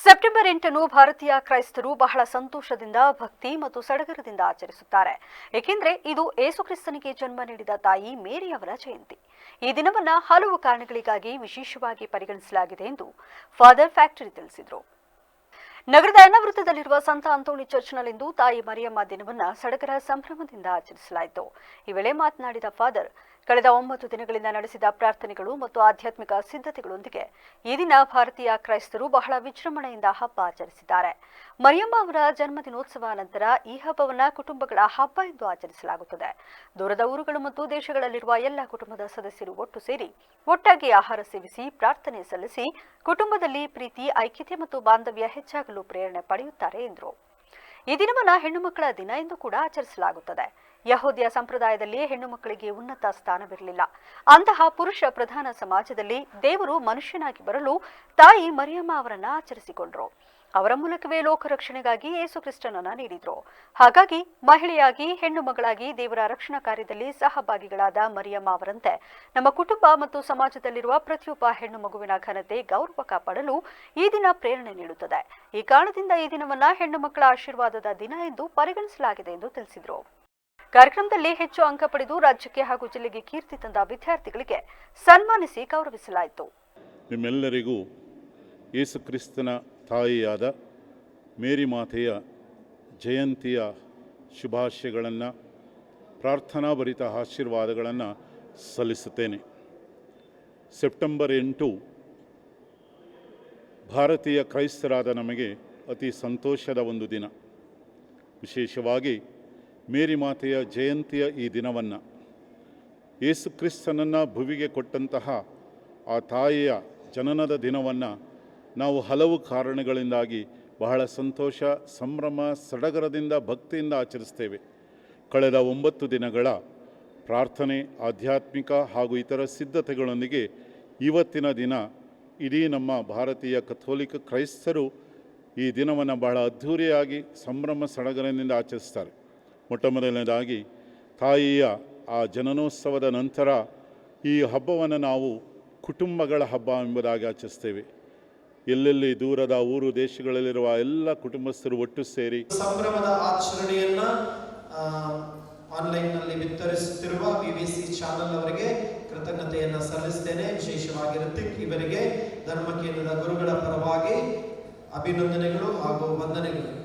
September ಎಂಟನ್ನು ಭಾರತೀಯ ಕ್ರೈಸ್ತರು ಬಹಳ ಸಂತೋಷದಿಂದ, ಭಕ್ತಿ ಮತ್ತು ಸಡಗರದಿಂದ ಆಚರಿಸುತ್ತಾರೆ. ಏಕೆಂದರೆ ಇದು ಏಸುಕ್ರಿಸ್ತನಿಗೆ ಜನ್ಮ ನೀಡಿದ ತಾಯಿ ಮೇರಿಯವರ ಜಯಂತಿ. ಈ ದಿನವನ್ನ ಹಲವು ಕಾರಣಗಳಿಗಾಗಿ ವಿಶೇಷವಾಗಿ ಪರಿಗಣಿಸಲಾಗಿದೆ ಎಂದು ಫಾದರ್ ಫ್ಯಾಕ್ಟರಿ ತಿಳಿಸಿದರು. ನಗರದ ಅನಾವೃತದಲ್ಲಿರುವ ಸಂತ ಅಂತೋಣಿ ಚರ್ಚ್ನಲ್ಲಿಂದು ತಾಯಿ ಮರಿಯಮ್ಮ ದಿನವನ್ನ ಸಡಗರ ಸಂಭ್ರಮದಿಂದ ಆಚರಿಸಲಾಯಿತು. ಈ ವೇಳೆ ಮಾತನಾಡಿದ ಫಾದರ್ ಕಳೆದ ಒಂಬತ್ತು ದಿನಗಳಿಂದ ನಡೆಸಿದ ಪ್ರಾರ್ಥನೆಗಳು ಮತ್ತು ಆಧ್ಯಾತ್ಮಿಕ ಸಿದ್ಧತೆಗಳೊಂದಿಗೆ ಈ ದಿನ ಭಾರತೀಯ ಕ್ರೈಸ್ತರು ಬಹಳ ವಿಜೃಂಭಣೆಯಿಂದ ಹಬ್ಬ ಆಚರಿಸಿದ್ದಾರೆ. ಮರಿಯಮ್ಮ ಅವರ ಜನ್ಮದಿನೋತ್ಸವ ನಂತರ ಈ ಹಬ್ಬವನ್ನು ಕುಟುಂಬಗಳ ಹಬ್ಬ ಎಂದು ಆಚರಿಸಲಾಗುತ್ತದೆ. ದೂರದ ಊರುಗಳು ಮತ್ತು ದೇಶಗಳಲ್ಲಿರುವ ಎಲ್ಲ ಕುಟುಂಬದ ಸದಸ್ಯರು ಒಟ್ಟು ಸೇರಿ ಒಟ್ಟಾಗಿ ಆಹಾರ ಸೇವಿಸಿ, ಪ್ರಾರ್ಥನೆ ಸಲ್ಲಿಸಿ, ಕುಟುಂಬದಲ್ಲಿ ಪ್ರೀತಿ, ಐಕ್ಯತೆ ಮತ್ತು ಬಾಂಧವ್ಯ ಹೆಚ್ಚಾಗಲು ಪ್ರೇರಣೆ ಪಡೆಯುತ್ತಾರೆ ಎಂದರು. ಈ ದಿನವನ್ನು ಹೆಣ್ಣು ಮಕ್ಕಳ ದಿನ ಎಂದು ಕೂಡ ಆಚರಿಸಲಾಗುತ್ತದೆ. ಯಹೂದ್ಯ ಸಂಪ್ರದಾಯದಲ್ಲಿ ಹೆಣ್ಣು ಮಕ್ಕಳಿಗೆ ಉನ್ನತ ಸ್ಥಾನವಿರಲಿಲ್ಲ. ಅಂತಹ ಪುರುಷ ಪ್ರಧಾನ ಸಮಾಜದಲ್ಲಿ ದೇವರು ಮನುಷ್ಯನಾಗಿ ಬರಲು ತಾಯಿ ಮರಿಯಮ್ಮ ಅವರನ್ನ ಆಚರಿಸಿಕೊಂಡ್ರು. ಅವರ ಮೂಲಕವೇ ಲೋಕ ರಕ್ಷಣೆಗಾಗಿ ಯೇಸು ಕ್ರಿಸ್ತನನ್ನ ನೀಡಿದ್ರು. ಹಾಗಾಗಿ ಮಹಿಳೆಯಾಗಿ ಹೆಣ್ಣು ಮಗಳಾಗಿ ದೇವರ ರಕ್ಷಣಾ ಕಾರ್ಯದಲ್ಲಿ ಸಹಭಾಗಿಗಳಾದ ಮರಿಯಮ್ಮ ಅವರಂತೆ ನಮ್ಮ ಕುಟುಂಬ ಮತ್ತು ಸಮಾಜದಲ್ಲಿರುವ ಪ್ರತಿಯೊಬ್ಬ ಹೆಣ್ಣು ಮಗುವಿನ ಘನತೆ, ಗೌರವ ಕಾಪಾಡಲು ಈ ದಿನ ಪ್ರೇರಣೆ ನೀಡುತ್ತದೆ. ಈ ಕಾರಣದಿಂದ ಈ ದಿನವನ್ನ ಹೆಣ್ಣು ಮಕ್ಕಳ ಆಶೀರ್ವಾದದ ದಿನ ಎಂದು ಪರಿಗಣಿಸಲಾಗಿದೆ ಎಂದು ತಿಳಿಸಿದರು. ಕಾರ್ಯಕ್ರಮದಲ್ಲಿ ಹೆಚ್ಚು ಅಂಕ ಪಡೆದು ರಾಜ್ಯಕ್ಕೆ ಹಾಗೂ ಜಿಲ್ಲೆಗೆ ಕೀರ್ತಿ ತಂದ ವಿದ್ಯಾರ್ಥಿಗಳಿಗೆ ಸನ್ಮಾನಿಸಿ ಗೌರವಿಸಲಾಯಿತು. ನಿಮ್ಮೆಲ್ಲರಿಗೂ ಯೇಸು ಕ್ರಿಸ್ತನ ತಾಯಿಯಾದ ಮೇರಿ ಮಾತೆಯ ಜಯಂತಿಯ ಶುಭಾಶಯಗಳನ್ನು ಪ್ರಾರ್ಥನಾಭರಿತ ಆಶೀರ್ವಾದಗಳನ್ನು ಸಲ್ಲಿಸುತ್ತೇನೆ. ಸೆಪ್ಟೆಂಬರ್ ಎಂಟು ಭಾರತೀಯ ಕ್ರೈಸ್ತರಾದ ನಮಗೆ ಅತಿ ಸಂತೋಷದ ಒಂದು ದಿನ. ವಿಶೇಷವಾಗಿ ಮೇರಿ ಮಾತೆಯ ಜಯಂತಿಯ ಈ ದಿನವನ್ನು ಯೇಸು ಕ್ರಿಸ್ತನನ್ನು ಭುವಿಗೆ ಕೊಟ್ಟಂತಹ ಆ ತಾಯಿಯ ಜನನದ ದಿನವನ್ನು ನಾವು ಹಲವು ಕಾರಣಗಳಿಂದಾಗಿ ಬಹಳ ಸಂತೋಷ, ಸಂಭ್ರಮ, ಸಡಗರದಿಂದ ಭಕ್ತಿಯಿಂದ ಆಚರಿಸ್ತೇವೆ. ಕಳೆದ ಒಂಬತ್ತು ದಿನಗಳ ಪ್ರಾರ್ಥನೆ, ಆಧ್ಯಾತ್ಮಿಕ ಹಾಗೂ ಇತರ ಸಿದ್ಧತೆಗಳೊಂದಿಗೆ ಇವತ್ತಿನ ದಿನ ಇಡೀ ನಮ್ಮ ಭಾರತೀಯ ಕಥೋಲಿಕ ಕ್ರೈಸ್ತರು ಈ ದಿನವನ್ನು ಬಹಳ ಅದ್ಧೂರಿಯಾಗಿ, ಸಂಭ್ರಮ, ಸಡಗರದಿಂದ ಆಚರಿಸ್ತಾರೆ. ಮೊಟ್ಟ ಮೊದಲನೇದಾಗಿ ತಾಯಿಯ ಆ ಜನನೋತ್ಸವದ ನಂತರ ಈ ಹಬ್ಬವನ್ನು ನಾವು ಕುಟುಂಬಗಳ ಹಬ್ಬ ಎಂಬುದಾಗಿ ಆಚರಿಸ್ತೇವೆ ಎಲ್ಲೆಲ್ಲಿ ದೂರದ ಊರು ದೇಶಗಳಲ್ಲಿರುವ ಎಲ್ಲ ಕುಟುಂಬಸ್ಥರು ಒಟ್ಟು ಸೇರಿ ಸಂಭ್ರಮದ ಆಚರಣೆಯನ್ನ ಆನ್ಲೈನ್ನಲ್ಲಿ ವಿತರಿಸುತ್ತಿರುವ ಬಿಬಿಸಿ ಚಾನೆಲ್ ಅವರಿಗೆ ಕೃತಜ್ಞತೆಯನ್ನು ಸಲ್ಲಿಸ್ತೇನೆ. ವಿಶೇಷವಾಗಿರುತ್ತೆ ಇವರಿಗೆ ಧರ್ಮ ಕೇಂದ್ರದ ಗುರುಗಳ ಪರವಾಗಿ ಅಭಿನಂದನೆಗಳು ಹಾಗೂ ವಂದನೆಗಳು.